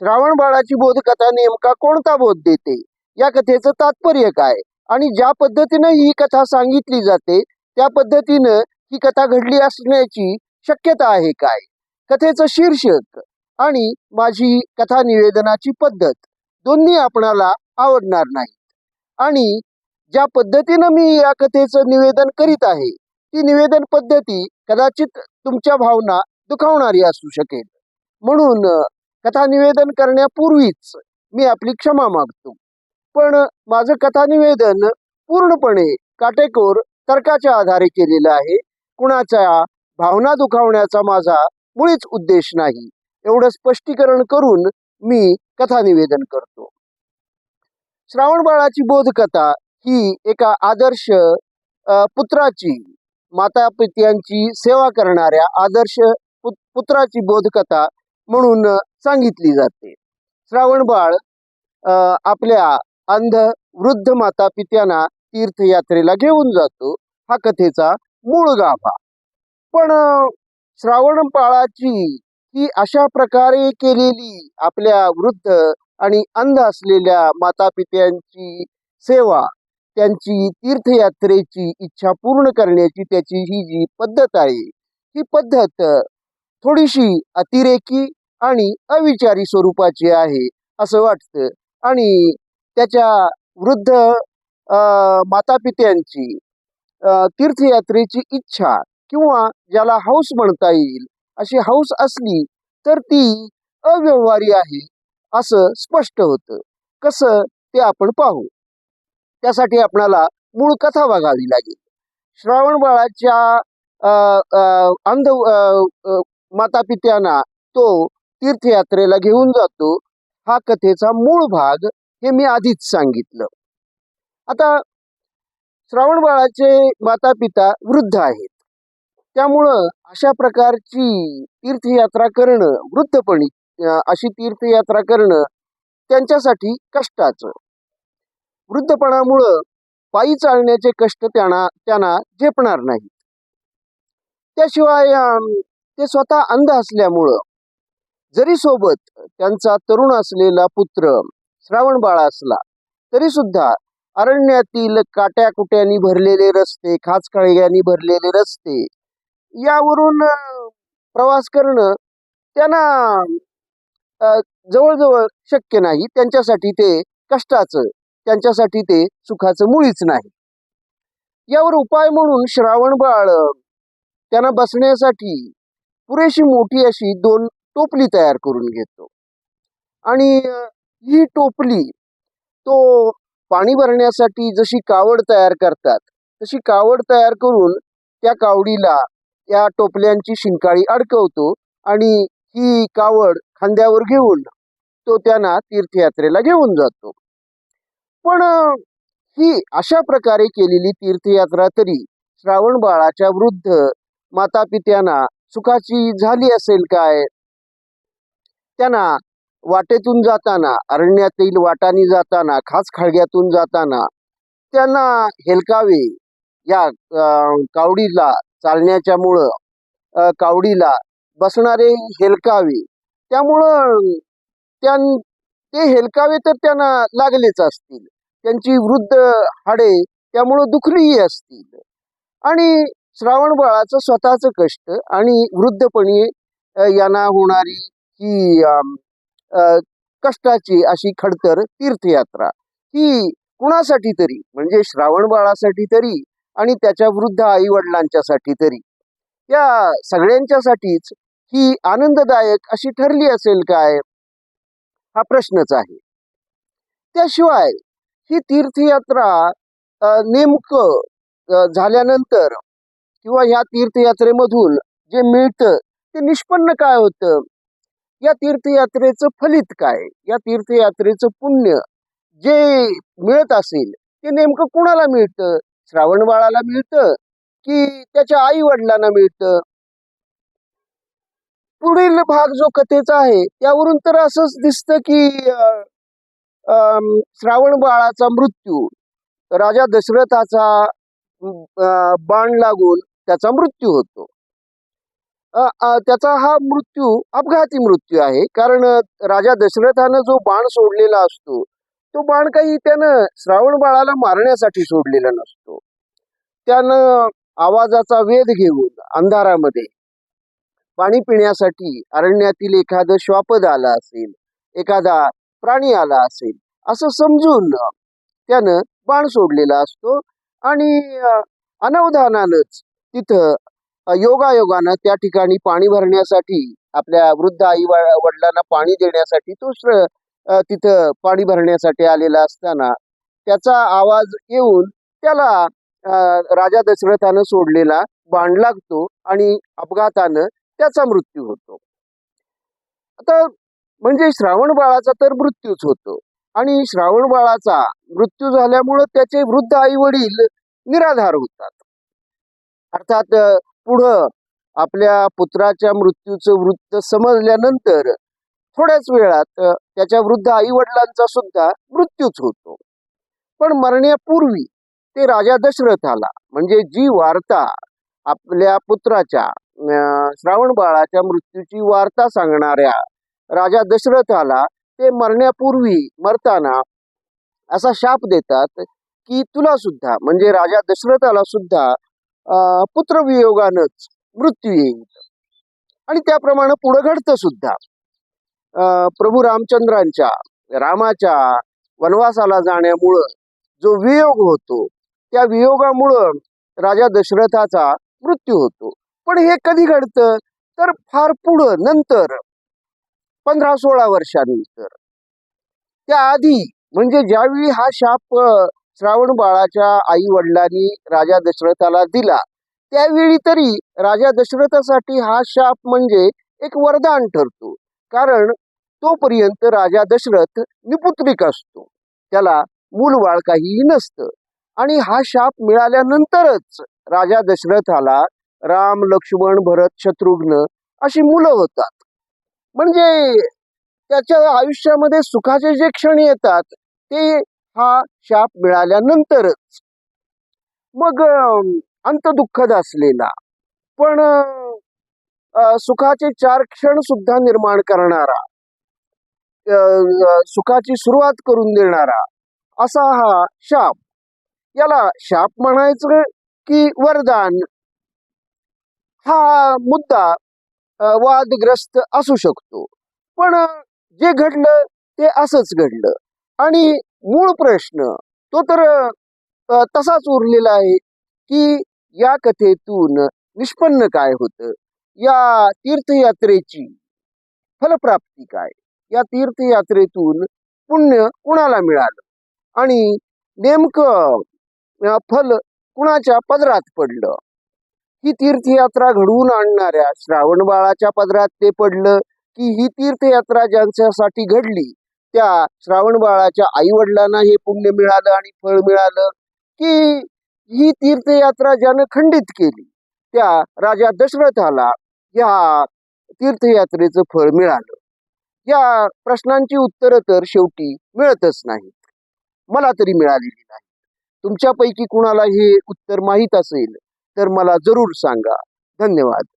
श्रावण बाळाची बोधकथा नेमका कोणता बोध देते? या कथेचं तात्पर्य काय? आणि ज्या पद्धतीनं ही कथा सांगितली जाते त्या पद्धतीनं ही कथा घडली असण्याची शक्यता आहे काय? कथेचं शीर्षक आणि माझी कथा निवेदनाची पद्धत दोन्ही आपणाला आवडणार नाही आणि ज्या पद्धतीनं मी या कथेचं निवेदन करीत आहे ती निवेदन पद्धती कदाचित तुमच्या भावना दुखावणारी असू शकेल. म्हणून कथानिवेदन कथा निवेदन करण्यापूर्वीच मी आपली क्षमा मागतो. पण माझं कथानिवेदन पूर्णपणे काटेकोर तर्काच्या आधारे केलेलं आहे. कुणाच्या भावना दुखावण्याचा माझा मुळीच उद्देश नाही. एवढं स्पष्टीकरण करून मी कथानिवेदन करतो. श्रावण बाळाची बोधकथा ही एका आदर्श पुत्राची माता पित्यांची सेवा करणाऱ्या आदर्श पुत- पुत्राची बोधकथा म्हणून सांगितली जाते. श्रावण बाळ आपल्या अंध वृद्ध माता पित्यांना तीर्थयात्रेला घेऊन जातो. हा कथेचा मूळ गाभा. पण श्रावण बाळाची ही अशा प्रकारे केलेली आपल्या वृद्ध आणि अंध असलेल्या माता पित्यांची सेवा त्यांची तीर्थयात्रेची इच्छा पूर्ण करण्याची त्याची ही जी पद्धत आहे ही पद्धत थोडीशी अतिरेकी आणि अविचारी स्वरूपाची आहे असं वाटतं. आणि त्याच्या वृद्ध मातापित्यांची तीर्थयात्रेची इच्छा किंवा ज्याला हौस म्हणता येईल अशी हौस असली तर ती अव्यवहारी आहे असं स्पष्ट होतं. कसं ते आपण पाहू. त्यासाठी आपणाला मूळ कथा बघावी लागेल. श्रावण बाळाच्या अंध माता पित्यांना तो तीर्थयात्रेला घेऊन जातो. हा कथेचा मूळ भाग हे मी आधीच सांगितलं. आता श्रावण बाळाचे माता पिता वृद्ध आहेत. त्यामुळं अशा प्रकारची तीर्थयात्रा करणं वृद्धपणी अशी तीर्थयात्रा करणं त्यांच्यासाठी कष्टाचं. वृद्धपणामुळं पायी चालण्याचे कष्ट त्यांना त्यांना झेपणार नाहीत. त्याशिवाय ते स्वतः अंध असल्यामुळं. जरी सोबत त्यांचा तरुण असलेला पुत्र श्रावण बाळा असला तरी सुद्धा अरण्यातील काट्याकुट्यांनी भरलेले रस्ते खाचखळग्यांनी भरलेले रस्ते यावरून प्रवास करणं त्यांना जवळजवळ शक्य नाही. त्यांच्यासाठी ते कष्टाचं त्यांच्यासाठी ते सुखाचं मुळीच नाही. यावर उपाय म्हणून श्रावण बाळ त्यांना बसण्यासाठी पुरेशी मोठी अशी दोन टोपली तयार करून घेतो. आणि ही टोपली तो पाणी भरण्यासाठी जशी कावड तयार करतात तशी कावड तयार करून त्या कावडीला या टोपल्यांची शिंकाळी अडकवतो आणि ही कावड खांद्यावर घेऊन तो त्यांना तीर्थयात्रेला घेऊन जातो. पण ही अशा प्रकारे केलेली तीर्थयात्रा तरी श्रावण बाळाच्या वृद्ध माता पित्यांना चुकाची झाली असेल काय? त्यांना वाटेतून जाताना अरण्यातील वाटानी जाताना खास खळग्यातून जाताना त्यांना हेलकावे या कावडीला चालण्याच्यामुळं कावडीला बसणारे हेलकावे. त्यामुळं त्यां ते हेलकावे तर त्यांना लागलेच असतील. त्यांची वृद्ध हाडे त्यामुळं दुखलीही असतील. आणि श्रावण बाळाचं स्वतःचं कष्ट आणि वृद्धपणी यांना होणारी ही कष्टाची अशी खडतर तीर्थयात्रा. ही कुणासाठी तरी म्हणजे श्रावण बाळासाठी तरी आणि त्याच्या वृद्ध आई वडिलांच्यासाठी तरी या सगळ्यांच्यासाठीच ही आनंददायक अशी ठरली असेल काय? हा प्रश्नच आहे. त्याशिवाय ही तीर्थयात्रा नेमकं झाल्यानंतर किंवा ह्या तीर्थयात्रेमधून जे मिळतं ते निष्पन्न काय होतं? या तीर्थयात्रेचं फलित काय? या तीर्थयात्रेचं पुण्य जे मिळत असेल ते नेमकं कुणाला मिळतं? श्रावण बाळाला मिळतं की त्याच्या आई वडिलांना मिळतं? पुढील भाग जो कथेचा आहे त्यावरून तर असंच दिसतं की अं, श्रावण बाळाचा मृत्यू राजा दशरथाचा बाण लागून त्याचा मृत्यू होतो. त्याचा हा मृत्यू अपघाती मृत्यू आहे. कारण राजा दशरथानं जो बाण सोडलेला असतो तो बाण काही त्यानं श्रावण बाळाला मारण्यासाठी सोडलेला नसतो. त्यानं आवाजाचा वेध घेऊन अंधारामध्ये पाणी पिण्यासाठी अरण्यातील एखादं श्वापद आला असेल एखादा प्राणी आला असेल असं समजून त्यानं बाण सोडलेला असतो. आणि अनवधानानच तिथं योगायोगानं त्या ठिकाणी पाणी भरण्यासाठी आपल्या वृद्ध आई वडिलांना पाणी देण्यासाठी तो तिथं पाणी भरण्यासाठी आलेला असताना त्याचा आवाज येऊन त्याला राजा दशरथानं सोडलेला बाण लागतो आणि अपघातानं त्याचा मृत्यू होतो. आता म्हणजे श्रावण बाळाचा तर मृत्यूच होतो आणि श्रावण बाळाचा मृत्यू झाल्यामुळं त्याचे वृद्ध आई वडील निराधार होतात. अर्थात पुढं आपल्या पुत्राच्या मृत्यूचं वृत्त समजल्यानंतर थोड्याच वेळात त्याच्या वृद्ध आई वडिलांचा सुद्धा मृत्यूच होतो. पण मरण्यापूर्वी ते राजा दशरथाला म्हणजे जी वार्ता आपल्या पुत्राच्या श्रावण बाळाच्या मृत्यूची वार्ता सांगणाऱ्या राजा दशरथाला ते मरण्यापूर्वी मरताना असा शाप देतात की तुला सुद्धा म्हणजे राजा दशरथाला सुद्धा पुत्रवियोगानंच मृत्यू येईल. आणि त्याप्रमाणे पुढं घडतं सुद्धा. प्रभू रामचंद्रांच्या रामाच्या वनवासाला जाण्यामुळं जो वियोग होतो त्या वियोगामुळं राजा दशरथाचा मृत्यू होतो. पण हे कधी घडतं? तर फार पुढं नंतर पंधरा सोळा वर्षानंतर. त्याआधी म्हणजे ज्यावेळी हा शाप श्रावण बाळाच्या आई वडिलांनी राजा दशरथाला दिला. त्यावेळी तरी राजा दशरथासाठी हा शाप म्हणजे एक वरदान ठरतो. कारण तोपर्यंत राजा दशरथ निपुत्रिक असतो. त्याला मूलबाळ काहीही नसतं. आणि हा शाप मिळाल्यानंतरच राजा दशरथाला राम लक्ष्मण भरत शत्रुघ्न अशी मुलं होतात. म्हणजे त्याच्या आयुष्यामध्ये सुखाचे जे क्षण येतात ते हा शाप मिळाल्यानंतरच मग अंत दुःखद असलेला पण सुखाचे चार क्षण सुद्धा निर्माण करणारा अं, सुखाची सुरुवात करून देणारा असा हा शाप. याला शाप म्हणायचं की वरदान. हा मुद्दा वादग्रस्त असू शकतो. पण जे घडलं ते असंच घडलं. आणि मूळ प्रश्न. तो तर तसाच उरलेला आहे की या कथेतून निष्पन्न काय होतं? या तीर्थयात्रेची फलप्राप्ती काय? या तीर्थयात्रेतून पुण्य कुणाला मिळालं? आणि नेमकं फल कुणाच्या पदरात पडलं? ही तीर्थयात्रा घडवून आणणाऱ्या श्रावण बाळाच्या पदरात ते पडलं की ही तीर्थयात्रा ज्यांच्यासाठी घडली त्या श्रावण बाळाच्या आई वडिलांना हे पुण्य मिळालं आणि फळ मिळालं की ही तीर्थयात्रा ज्यानं खंडित केली त्या राजा दशरथाला या तीर्थयात्रेचं फळ मिळालं. या प्रश्नांची उत्तरं तर शेवटी मिळतच नाहीत. मला तरी मिळालेली नाही तुमच्यापैकी कुणाला हे उत्तर माहीत असेल तर मला जरूर सांगा. धन्यवाद.